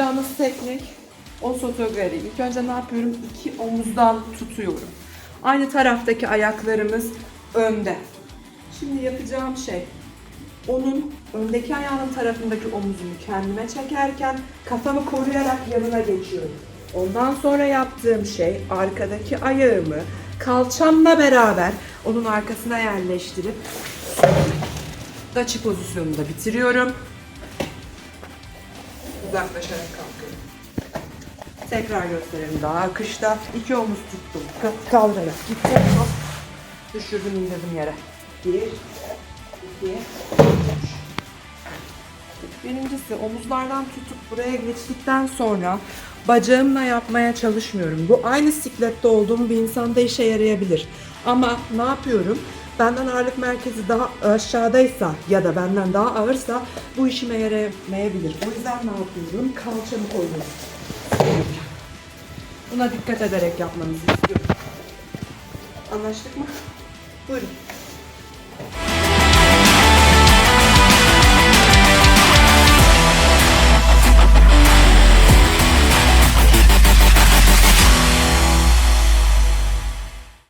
Yapacağımız teknik o sotogari. İlk önce ne yapıyorum? İki omuzdan tutuyorum. Aynı taraftaki ayaklarımız önde. Şimdi yapacağım şey onun öndeki ayağının tarafındaki omuzunu kendime çekerken kafamı koruyarak yanına geçiyorum. Ondan sonra yaptığım şey arkadaki ayağımı kalçamla beraber onun arkasına yerleştirip daçı pozisyonunda bitiriyorum. Uzaklaşarak kalkıyorum. Tekrar gösterelim daha akışta. İki omuz tuttum. Ka- kaldırarak gittim. Hop. Düşürdüm indirdim yere. Bir, iki, üç. Birincisi omuzlardan tutup buraya geçtikten sonra bacağımla yapmaya çalışmıyorum. Bu aynı siklette olduğum bir insanda işe yarayabilir. Ama ne yapıyorum? Benden ağırlık merkezi daha aşağıdaysa ya da benden daha ağırsa bu işime yaramayabilir. O yüzden ne yapıyorum? Kalçamı koyuyorum. Buna dikkat ederek yapmanızı istiyorum. Anlaştık mı? Buyurun.